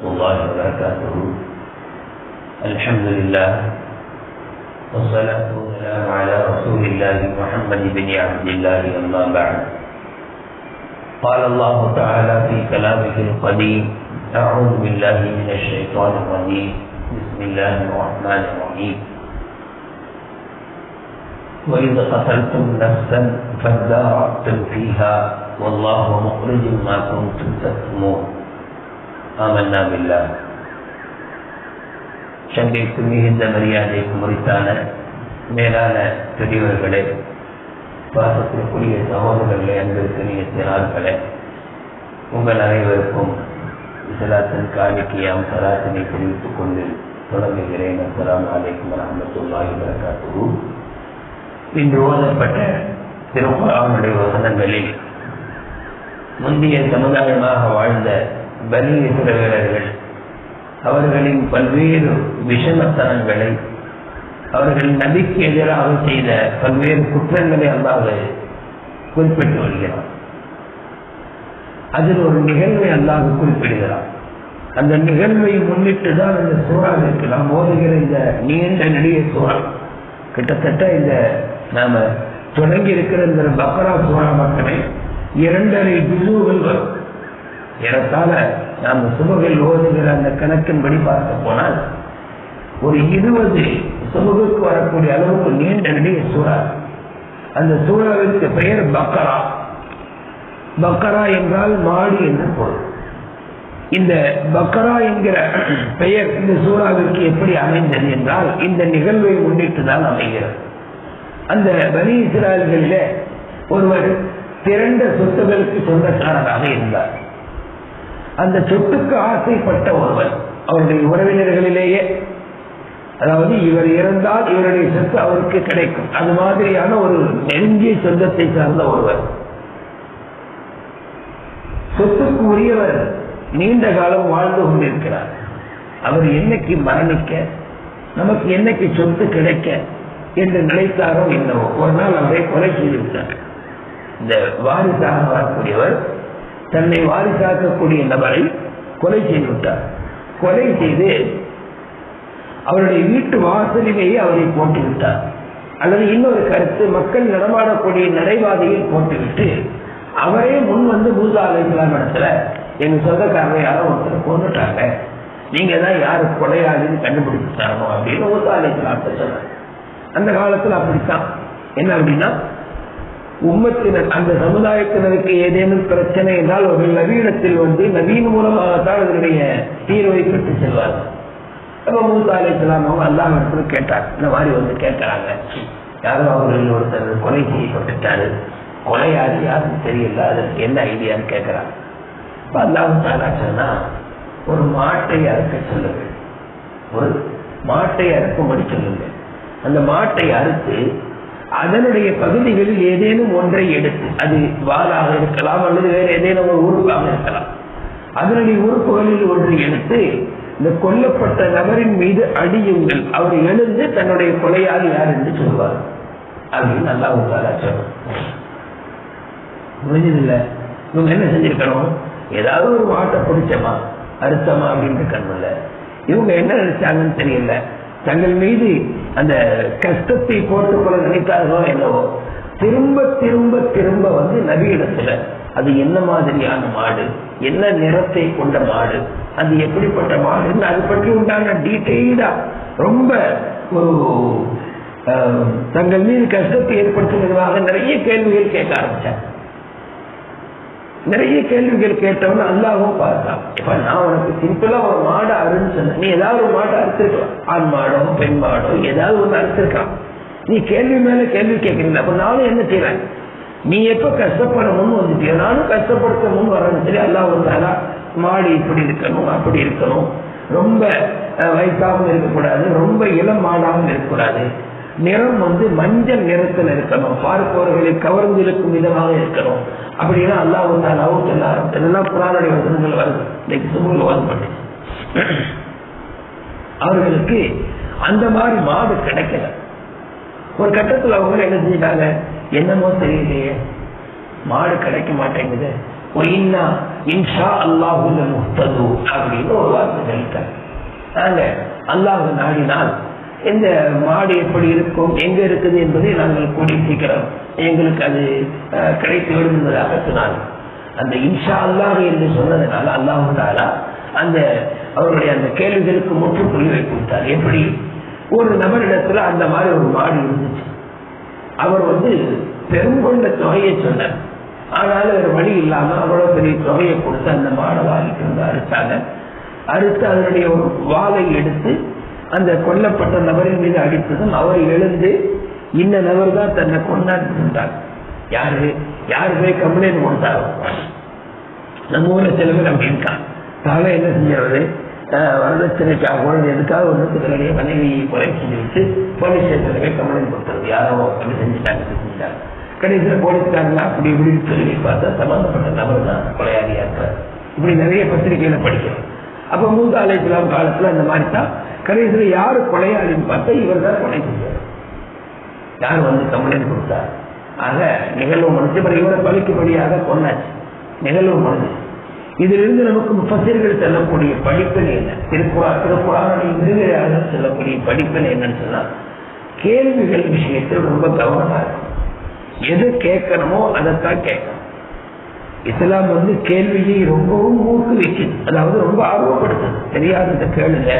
الله وبركاته. الحمد لله والصلاة والسلام على رسول الله محمد بن عبد الله أما بعد. قال الله تعالى في كلامه القديم أعوذ بالله من الشيطان الرجيم. بسم الله الرحمن الرحيم. وإذ قتلتم نفسا فادارأتم فيها والله مخرج ما كنتم تكتمون. ஆமன்னா பில்லா. சங்கைக்கு மிகுந்த மரியாதைக்கு முறித்தான மேலான பெரியவர்களே பாசத்திற்குரிய சகோதரர்களே அன்பிற்கு நீத்தினார்களே உங்கள் அனைவருக்கும் இசலாத்தின் காணிக்கையாம் சராசனை தெரிவித்துக் கொண்டு தொடங்குகிறேன். அஸ்லாம் அலைக்கும் வரமத்துல்லாஹி வரகாத்து இன்று ஓதப்பட்ட திருக்குறானுடைய வசனங்களில் முந்தைய சமுதாயமாக வாழ்ந்த பலி வீரர்கள் அவர்களின் பல்வேறு விஷமத்தனங்களை அவர்கள் நபிக்கு எதிராக செய்த பல்வேறு குற்றங்களை அல்லாத குறிப்பிட்டு வருகிறார் அதில் ஒரு நிகழ்வை அல்லாது குறிப்பிடுகிறார் அந்த நிகழ்வை முன்னிட்டு தான் இந்த சூறாவிற்கு நாம் ஓதுகிற இந்த நீண்ட நெடிய சூறா கிட்டத்தட்ட இந்த நாம தொடங்கி இருக்கிற இந்த பக்ரா சூறா மட்டுமே இரண்டரை ஜுசுகள் வரும். ஏறத்தாழ நாம் சுபகில் ஓதுகிற அந்த கணக்கின்படி பார்க்க போனால் ஒரு இருபது சுபகுக்கு வரக்கூடிய அளவுக்கு நீண்ட நெடிய சூறா. அந்த சூறாவிற்கு பெயர் பக்கரா. பக்கரா என்றால் மாடு என்று பொருள். இந்த பக்கரா என்கிற பெயர் இந்த சூறாவிற்கு எப்படி அமைந்தது என்றால் இந்த நிகழ்வை முன்னிட்டு தான் அமைகிறது. அந்த பனி இஸ்ராயல்களில ஒருவர் திரண்ட சொத்துகளுக்கு சொந்தக்காரராக இருந்தார். அந்த சொத்துக்கு ஆசைப்பட்ட ஒருவர் அவருடைய உறவினர்களிலேயே. அதாவது இவர் இறந்தால் இவருடைய சொத்து அவருக்கு கிடைக்கும். அது மாதிரியான ஒரு நெருங்கிய சொந்தத்தை சார்ந்த ஒருவர் சொத்துக்கு உரியவர் நீண்ட காலம் வாழ்ந்து கொண்டிருக்கிறார். அவர் என்னைக்கு மரணிக்க நமக்கு என்னைக்கு சொத்து கிடைக்க என்று நினைத்தாரோ என்னவோ ஒரு நாள் அவரை கொலை செய்துவிட்டார் இந்த வாரிசாக வரக்கூடியவர் தன்னை வாரிசாக்கக்கூடிய நபரை கொலை செய்து விட்டார் கொலை செய்து அவருடைய வீட்டு வாசலிலேயே அவரை போட்டு விட்டார் அல்லது இன்னொரு கருத்து மக்கள் நடமாடக்கூடிய நடைபாதையில் போட்டுவிட்டு அவரே முன் வந்து மூசா நடத்துல இடத்துல எங்க சொந்தக்காரரை யாரோ ஒருத்தர் கொண்டுட்டாங்க நீங்க தான் யாரு கொலையாளின்னு கண்டுபிடிச்சு தரணும் அப்படின்னு மூசா அலைக்கலாம் சொன்னார். அந்த காலத்துல அப்படித்தான். என்ன அப்படின்னா உம்மத்தினர் அந்த சமுதாயத்தினருக்கு ஏதேனும் பிரச்சனை என்றால் அவர்கள் நவீனத்தில் வந்து நவீன மூலமாகத்தான் அதனுடைய தீர்வை பெற்று செல்வார்கள். அப்ப மூசா அலி இஸ்லாம் அவங்க அல்லாம இடத்துல கேட்டார் இந்த மாதிரி வந்து கேட்கறாங்க. யாரும் அவர்கள் ஒருத்தர் கொலை செய்யப்பட்டுட்டாரு. கொலையாளி யாருன்னு தெரியல. அதற்கு என்ன ஐடியான்னு கேட்கிறாங்க. இப்ப அல்லாஹ் தாலா சொன்னா ஒரு மாட்டை அறுக்க சொல்லுங்கள். ஒரு மாட்டை அறுக்கும்படி சொல்லுங்கள். அந்த மாட்டை அறுத்து அதனுடைய பகுதிகளில் ஏதேனும் ஒன்றை எடுத்து அது வாளாக இருக்கலாம் அல்லது வேறு ஏதேனும் ஒரு உறுப்பாக இருக்கலாம். அதனுடைய உறுப்புகளில் ஒன்றை எடுத்து இந்த கொல்லப்பட்ட நபரின் மீது அடியுங்கள். அவர் எழுந்து தன்னுடைய கொலையாளி யார் என்று சொல்வார். அப்படின்னு நல்லா உங்களால் சொல்லும் புரிஞ்சதில்ல? இவங்க என்ன செஞ்சிருக்கணும்? ஏதாவது ஒரு மாட்டை பிடிச்சமா அறுத்தமா அப்படின்ற கண்ணுல. இவங்க என்ன நினைச்சாங்கன்னு தெரியல. தங்கள் மீது அந்த கஷ்டத்தை போட்டுக்கொள்ள நினைத்தார்களோ என்னவோ திரும்ப திரும்ப திரும்ப வந்து நவீனத்துல அது என்ன மாதிரியான மாடு? என்ன நிறத்தை கொண்ட மாடு? அது எப்படிப்பட்ட மாடுன்னு அது பற்றி உண்டான டீட்டெயிலா ரொம்ப ஒரு தங்கள் மீது கஷ்டத்தை ஏற்படுத்துவதற்காக நிறைய கேள்விகள் கேட்க ஆரம்பிச்சாங்க. நிறைய கேள்விகள் கேட்டவன அல்லாவும் பார்த்தான். இப்ப நான் உனக்கு சிம்பிளா ஒரு மாடை அருன்னு சொன்ன நீ ஏதாவது ஒரு மாடை அறுத்திருக்கலாம். ஆண் மாடோ பெண் மாடோ ஏதாவது ஒண்ணு அறுத்திருக்கலாம். நீ கேள்வி மேல கேள்வி கேட்கறீங்க. அப்ப நானும் என்ன செய்யறேன் நீ எப்ப கஷ்டப்படணும்னு வந்துட்டியோ நானும் கஷ்டப்படுத்தணும்னு வரணும் சரி அல்லா வந்தாலா மாடு இப்படி இருக்கணும் அப்படி இருக்கணும். ரொம்ப வயசாகவும் இருக்கக்கூடாது. ரொம்ப இளம் மாடாகவும் இருக்கக்கூடாது. நிறம் வந்து மஞ்சள் நிறத்தில் இருக்கணும். பார்ப்பவர்களை கவர்ந்திருக்கும் விதமாக இருக்கணும். அப்படின்னா அல்லாஹ் வந்தாலாவும் சொல்ல ஆரம்பிச்சதெல்லாம் புராணுடைய வசனங்கள் வருது. இன்னைக்கு சுமூல் அவர்களுக்கு அந்த மாதிரி மாடு கிடைக்கல. ஒரு கட்டத்தில் அவங்க என்ன செஞ்சிட்டாங்க? என்னமோ தெரியலையே. மாடு கிடைக்க மாட்டேங்குது. ஒரு இன்னா இன்ஷா அல்லாஹுல முஹ்தது அப்படின்னு ஒரு வார்த்தை சொல்லிட்டாங்க. நாங்க அல்லாஹ் நாடினால் இந்த மாடு எப்படி இருக்கும் எங்க இருக்குது என்பதை நாங்கள் கூடி சீக்கிரம் எங்களுக்கு அது கிடைத்து விடும் என்பதாக சொன்னார்கள் அந்த இன்ஷா அல்லாஹ் என்று சொன்னதுனால அல்லாஹாலா அந்த அவருடைய அந்த கேள்விகளுக்கு முற்றுப்புள்ளி புரிவை கொடுத்தார். எப்படி? ஒரு நபரிடத்துல அந்த மாதிரி ஒரு மாடு இருந்துச்சு. அவர் வந்து பெருங்கொண்ட தொகையை சொன்னார். ஆனாலும் ஒரு வழி இல்லாம அவ்வளவு பெரிய தொகையை கொடுத்து அந்த மாடை வாங்கிட்டு வந்து அறுத்தாங்க. அறுத்து அதனுடைய ஒரு வாளை எடுத்து அந்த கொல்லப்பட்ட நபரின் மீது அடித்ததும் அவர் எழுந்து இந்த நபர் தான் தன்னை கொண்டாடிட்டார் யாரு? யாரு போய் கம்ப்ளைண்ட் கொடுத்தாரோ? நம்ம ஊர்ல சில பேர் அப்படி இருக்கான் தாங்க என்ன செஞ்சிடறது வரதட்சணைக்காக ஒரு எதுக்காக ஒன்றுக்கு மனைவி கொலை செஞ்சு வச்சு போலீஸ் ஸ்டேஷன்ல போய் கம்ப்ளைண்ட் கொடுத்தது? யாரோ அப்படி செஞ்சுட்டாங்க செஞ்சுட்டாங்க. கடைசியில் போலீஸ்காரங்களா அப்படி இப்படின்னு சொல்லி பார்த்தா சம்பந்தப்பட்ட நபர் தான் கொலையாளியா இருக்கார். இப்படி நிறைய பத்திரிகையில படிக்கிறோம். அப்ப மூத்த அலைக்கலாம் காலத்துல அந்த மாதிரி தான் கடைசியில் யாரு கொலையாளின்னு பார்த்தா இவர் தான் கொலை செஞ்சார் யார் வந்து கம்ப்ளைண்ட் கொடுத்தார்? ஆக நிகழ்வு முடிஞ்சு பிறகு இவரை பழிக்கும்படியாக கொண்டாச்சு நிகழ்வு முடிஞ்சு. இதிலிருந்து நமக்கு முப்பசிர்கள் செல்லக்கூடிய படிப்பினை என்ன? திருக்குறா திருக்குறானுடைய விருதுகளாக செல்லக்கூடிய படிப்பினை என்னன்னு சொன்னால் கேள்விகள் விஷயத்தில் ரொம்ப கவனமா இருக்கும் எது கேட்கணுமோ அதைத்தான் கேட்கணும். இஸ்லாம் வந்து கேள்வியை ரொம்பவும் ஊக்குவிக்குது அதாவது ரொம்ப ஆர்வப்படுத்துது. தெரியாததை கேளுங்க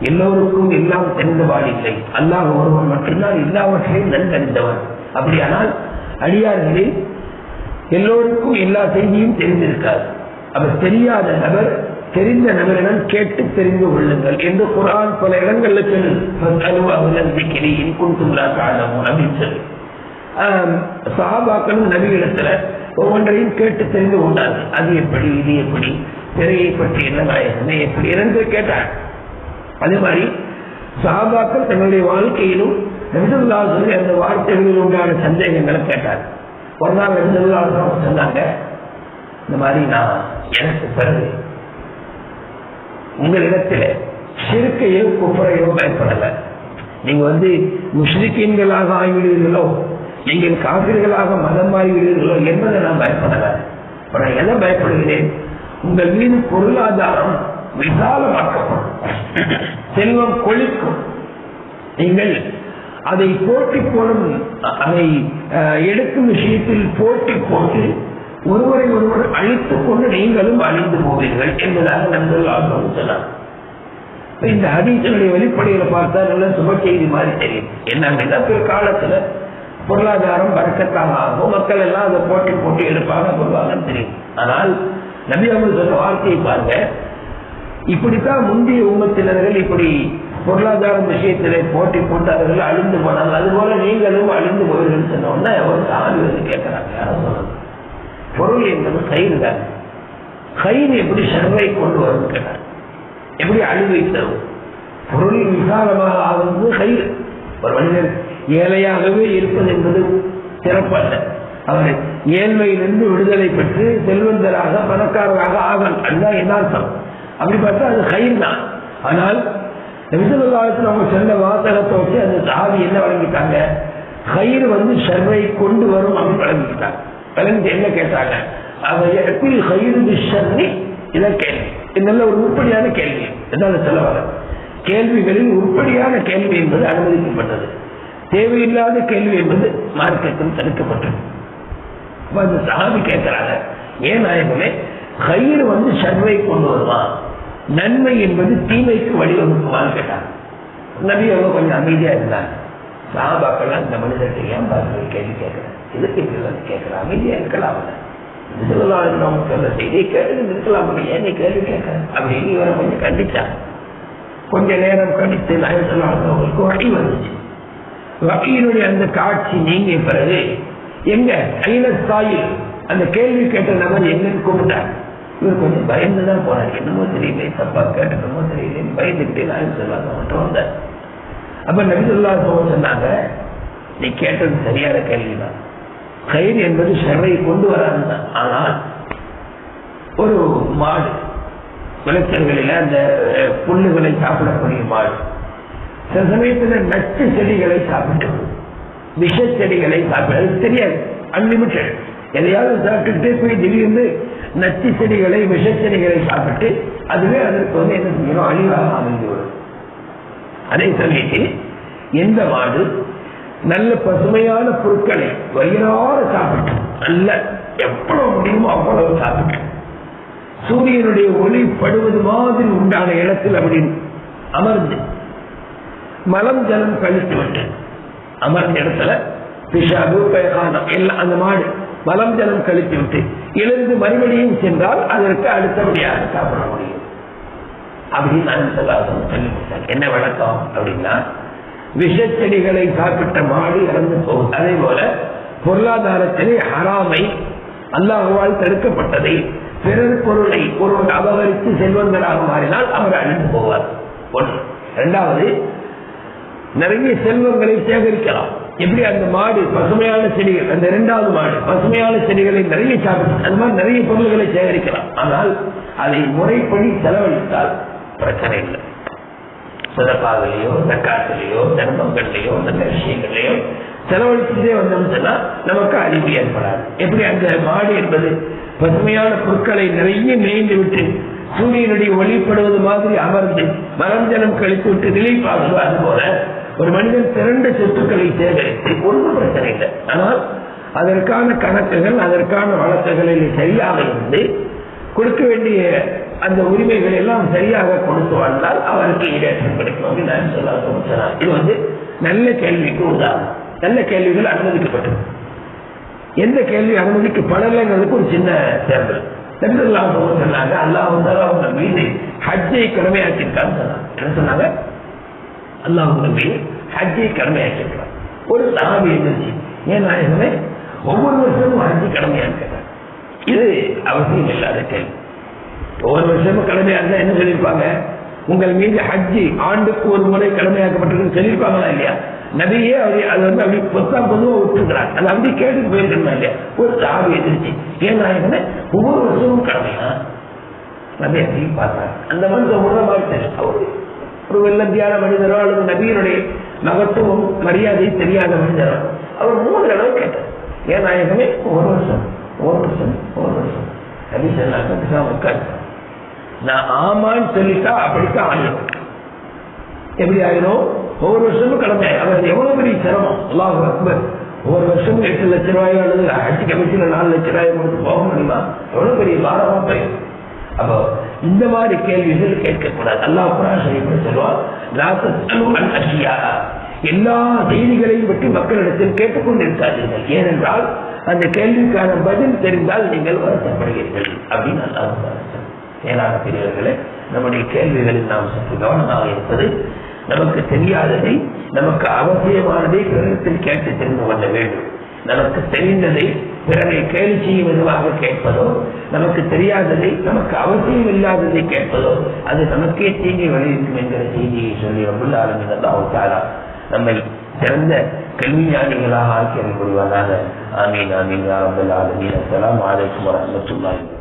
எல்லோருக்கும் எல்லாம் தெரிந்தவாள் இல்லை அல்லாஹ் ஒருவன் மட்டும்தான் எல்லாவற்றையும் நன்கறிந்தவன் அப்படியானால் அடியார்களில் எல்லோருக்கும் எல்லா செய்தியும் தெரிந்திருக்காது. அவர் தெரியாத நபர் தெரிந்த நபரிடம் கேட்டு தெரிந்து கொள்ளுங்கள் என்று குரான் பல இடங்கள்ல சொல்லுது. இன்குந்துல்லா காலமும் அப்படின்னு சொல்லி. ஆஹ் சஹாபாக்களும் நபியிடத்துல ஒவ்வொன்றையும் கேட்டு தெரிந்து கொண்டார்கள். அது எப்படி இது எப்படி திரையை பற்றி என்ன எப்படி என்று கேட்டார் அதே மாதிரி சாபாக்கள் தங்களுடைய வாழ்க்கையிலும் நபிசுல்லா அந்த வார்த்தைகளில் உண்டான சந்தேகங்களை கேட்டார் ஒரு நாள் நபிசுல்லா சொன்னாங்க இந்த மாதிரி நான் எனக்கு பிறகு உங்களிடத்துல சிறுக்கையோ குப்பரையோ பயப்படல நீங்க வந்து முஸ்லிக்கீன்களாக ஆகிவிடுவீர்களோ நீங்கள் காவிர்களாக மதம் ஆகிவிடுவீர்களோ என்பதை நான் பயப்படல. நான் எதை பயப்படுகிறேன்? உங்கள் மீது பொருளாதாரம் விசாலமாக்கப்படும். செல்வம் கொளிக்கும் நீங்கள் அதை போட்டி போடும் அதை எடுக்கும் விஷயத்தில் போட்டி போட்டு ஒருவரை ஒருவர் அழித்துக் கொண்டு நீங்களும் அழிந்து போவீர்கள் என்பதாக நண்பர்கள் ஆர்வம் இந்த ஹதீசனுடைய வெளிப்படையில பார்த்தா நல்ல சுப செய்தி மாதிரி தெரியும். என்ன பிற்காலத்துல பொருளாதாரம் வரக்கத்தாக ஆகும். மக்கள் எல்லாம் அதை போட்டி போட்டி எடுப்பாங்க கொள்வாங்கன்னு தெரியும். ஆனால் நபி அவங்க சொன்ன வார்த்தையை பாருங்க. இப்படித்தான் முந்தைய உமத்தினர்கள் இப்படி பொருளாதார விஷயத்திலே போட்டி போட்டார்கள் அழிந்து போனாங்க அதுபோல நீங்களும் அழிந்து போவீர்கள் சொன்ன ஒரு சாமி வந்து கேட்கிறாங்க. பொருள் என்பது கயிறு தான். கயிறு எப்படி சர்வை கொண்டு வரும் கேட்டார் எப்படி அழிவை தரும்? பொருள் விசாலமாக ஆகுது கயிறு. ஒரு மனிதர் ஏழையாகவே இருப்பது என்பது சிறப்பல்ல. அவர் ஏழ்மையிலிருந்து விடுதலை பெற்று செல்வந்தராக பணக்காரராக ஆகணும் அதுதான் என்ன அர்த்தம். அப்படி பார்த்தா அது கயிறு தான் ஆனால் விசுவ காலத்தில் அவங்க சொன்ன வாசகத்தை வச்சு அந்த சாவி என்ன வழங்கிட்டாங்க? கயிறு வந்து ஷர்வை கொண்டு வரும் அப்படின்னு வழங்கிட்டாங்க. வழங்கிட்டு என்ன கேட்டாங்க? அவ எப்படி கயிறு ஷர்னி இதான் கேள்வி. இது நல்ல ஒரு உருப்படியான கேள்வி. என்ன சொல்ல வர கேள்விகளில் உருப்படியான கேள்வி என்பது அனுமதிக்கப்பட்டது. தேவையில்லாத கேள்வி என்பது மார்க்கத்தில் தடுக்கப்பட்டது. அந்த சாமி கேட்கிறாங்க ஏன் நாயகமே கயிறு வந்து சர்வை கொண்டு வருவான் நன்மை என்பது தீமைக்கு வழிவகுக்குமான்னு கேட்டாங்க. நபி அவங்க கொஞ்சம் அமைதியா இருந்தாங்க. சாபாக்கெல்லாம் இந்த மனிதர்கிட்ட ஏன் பார்த்து கேள்வி கேட்கிறேன். இதுக்கு இப்படி வந்து கேட்கிறேன் அமைதியா இருக்கலாம் அவங்க சொல்ல செய்தியை கேட்டு இருக்கலாம் ஏன் நீ கேள்வி கேட்கிறேன்? அப்படின்னு இவரை கொஞ்சம் கண்டிச்சாங்க. கொஞ்ச நேரம் கழித்து நாயகத்தில் அவங்களுக்கு வழி வந்துச்சு. வகையினுடைய அந்த காட்சி நீங்கிய பிறகு எங்க ஐநத்தாயில் அந்த கேள்வி கேட்ட நபர் எங்கன்னு கூப்பிட்டார் இவர் கொஞ்சம் பயந்துதான் போனார். என்னமோ தெரியல தப்பா கேட்டணுமோ தெரியல பயந்துக்கிட்டே நான் சொல்லாத மட்டும் வந்தார். அப்ப நபிசுல்லா சொன்னாங்க நீ கேட்டது சரியான கேள்விதான். கயிறு என்பது ஷர்ரை கொண்டு வராதுதான். ஆனால் ஒரு மாடு விளைச்சல்களில் அந்த புல்லுகளை சாப்பிடக்கூடிய மாடு சில சமயத்துல நச்சு செடிகளை சாப்பிட்டு விஷ செடிகளை சாப்பிடுறது தெரியாது. அன்லிமிட்டெட் எதையாவது சாப்பிட்டுக்கிட்டே போய் திடீர்னு நச்சு செடிகளை விஷ செடிகளை சாப்பிட்டு அதுவே அதற்கு வந்து என்ன செய்யணும்? அழிவாக அமைந்து வரும் அதே சமயத்தில் எந்த மாடு நல்ல பசுமையான பொருட்களை வயிறார சாப்பிட்டு நல்ல எவ்வளவு முடியுமோ அவ்வளவு சாப்பிட்டு சூரியனுடைய ஒளி படுவது மாதிரி உண்டான இடத்தில் அப்படி அமர்ந்து மலம் ஜலம் கழித்து விட்டு அமர்ந்த இடத்துல பிஷாபு பயகானம் எல்லாம் அந்த மாடு மலம் ஜலம் கழித்து விட்டு எழுந்து மறுபடியும் சென்றால் அதற்கு அடுத்தபடியாக சாப்பிட முடியும். அப்படின்னு நான் சொல்லி என்ன வழக்கம் அப்படின்னா விஷச்செடிகளை சாப்பிட்ட மாடு இறந்து போகும். அதே போல பொருளாதாரத்திலே ஹராமை அல்லாஹுவால் தடுக்கப்பட்டதை பிறர் பொருளை ஒருவர் அபகரித்து செல்வந்தராக மாறினால் அவர் அழிந்து போவார். ஒன்று. இரண்டாவது நிறைய செல்வங்களை சேகரிக்கலாம். எப்படி அந்த மாடு பசுமையான செடிகள் அந்த இரண்டாவது மாடு பசுமையான செடிகளை நிறைய சாப்பிட்டு அந்த மாதிரி நிறைய பொருள்களை சேகரிக்கலாம். ஆனால் அதை முறைப்படி செலவழித்தால் பிரச்சனை இல்லை. சிறப்பாகலையோ தக்காத்திலேயோ தர்மங்கள்லையோ நல்ல விஷயங்கள்லையோ செலவழிச்சுட்டே வந்தோம்னு சொன்னா நமக்கு அறிவு ஏற்படாது. எப்படி அந்த மாடு என்பது பசுமையான பொருட்களை நிறைய மேய்ந்து விட்டு சூரியனுடைய ஒளிப்படுவது மாதிரி அமர்ந்து மரம் ஜலம் கழித்து விட்டு நிலைப்பாகுதோ அது போல ஒரு மனிதன் திரண்ட சொத்துக்களை சேகரித்து ஒன்றும் பிரச்சனை இல்லை. ஆனால் அதற்கான கணக்குகள் அதற்கான வழக்குகளில் சரியாக இருந்து கொடுக்க வேண்டிய அந்த உரிமைகள் எல்லாம் சரியாக கொடுத்து வந்தால் அவருக்கு ஈடேற்றம் கிடைக்கும் நான் சொல்ல இது வந்து நல்ல கேள்விக்கு உதாரணம். நல்ல கேள்விகள் அனுமதிக்கப்பட்டது. எந்த கேள்வி அனுமதிக்கப்படலைங்கிறதுக்கு ஒரு சின்ன தேர்தல். சொன்னாங்க அல்லாஹ் வந்தாலும் அவங்க மீது ஹஜ்ஜை கடமையாக்கியிருக்கான்னு சொன்னாங்க. என்ன சொன்னாங்க? அல்லாஹ் உங்க ஹஜ்ஜை கடமையாக்கியிருக்கான் ஒரு சகாபி இருந்துச்சு ஏன் நாயகமே ஒவ்வொரு வருஷமும் ஹஜ்ஜி கடமையாக்கிறார் இது அவசியம் இல்லாத கேள்வி. ஒவ்வொரு வருஷமும் கடமையா இருந்தா என்ன சொல்லியிருப்பாங்க? உங்கள் மீது ஹஜ்ஜி ஆண்டுக்கு ஒரு முறை கடமையாக்கப்பட்டிருக்குன்னு சொல்லியிருப்பாங்களா இல்லையா? நபியே அவர் அது வந்து அப்படி பொத்தா பொதுவாக விட்டுருக்கிறார். அது அப்படி கேட்டு போயிருக்கணுமா இல்லையா? ஒரு சாவி எதிர்த்து ஏன் நாயகனே ஒவ்வொரு வருஷமும் கடமையா? நபி அப்படி பார்த்தார். அந்த மனிதன் ஒரு மாதிரி அவரு ஒரு வெள்ளந்தியான மனிதரோ அல்லது நபியினுடைய மகத்துவம் மரியாதை தெரியாத மனிதரோ அவர் மூணு தடவை கேட்டார். ஏன் நாயகமே? ஒரு வருஷம். ஒரு வருஷம். ஒரு வருஷம். நபி சொன்னாங்க உட்காரு நான் ஆமான்னு சொல்லிட்டா அப்படித்தான் ஆயிடும். எப்படி ஆயிரும் ஒவ்வொரு வருஷமும் கடமை. அவர் எவ்வளவு பெரிய சிரமம்? அல்லாஹ் அக்பர். ஒவ்வொரு வருஷமும் எட்டு லட்ச ரூபாயோ அல்லது ஹஜ் கமிட்டியில நாலு லட்ச ரூபாய் கொடுத்து போக முடியுமா? எவ்வளவு பெரிய பாரமா போயிடும். அப்போ இந்த மாதிரி கேள்விகள் கேட்கக்கூடாது. அல்லா குரான் சொல்லி சொல்லுவான் எல்லா செய்திகளையும் பற்றி மக்களிடத்தில் கேட்டுக்கொண்டிருக்காதீர்கள். ஏனென்றால் அந்த கேள்விக்கான பதில் தெரிந்தால் நீங்கள் வருத்தப்படுகிறீர்கள் அப்படின்னு அல்லாஹ் மேலான பிரிவர்களே நம்முடைய கேள்விகளில் நாம் சற்று கவனமாக இருப்பது நமக்கு தெரியாததை நமக்கு அவசியமானதை பிறரிடத்தில் கேட்டு தெரிந்து கொள்ள வேண்டும். நமக்கு தெரிந்ததை பிறரை கேள்வி செய்யும் விதமாக கேட்பதோ நமக்கு தெரியாததை நமக்கு அவசியம் இல்லாததை கேட்பதோ அது நமக்கே தீங்கை விளைவிக்கும் என்கிற செய்தியை சொல்லி ரொம்ப ஆரம்பித்தா நம்மை சிறந்த கல்விஞானிகளாக ஆக்கியல் புரிவதாக ஆமீன் ஆமீன் யாரம்பல் ஆலமீன். அஸ்லாம் வலைக்கம் வரமத்துல்லாஹி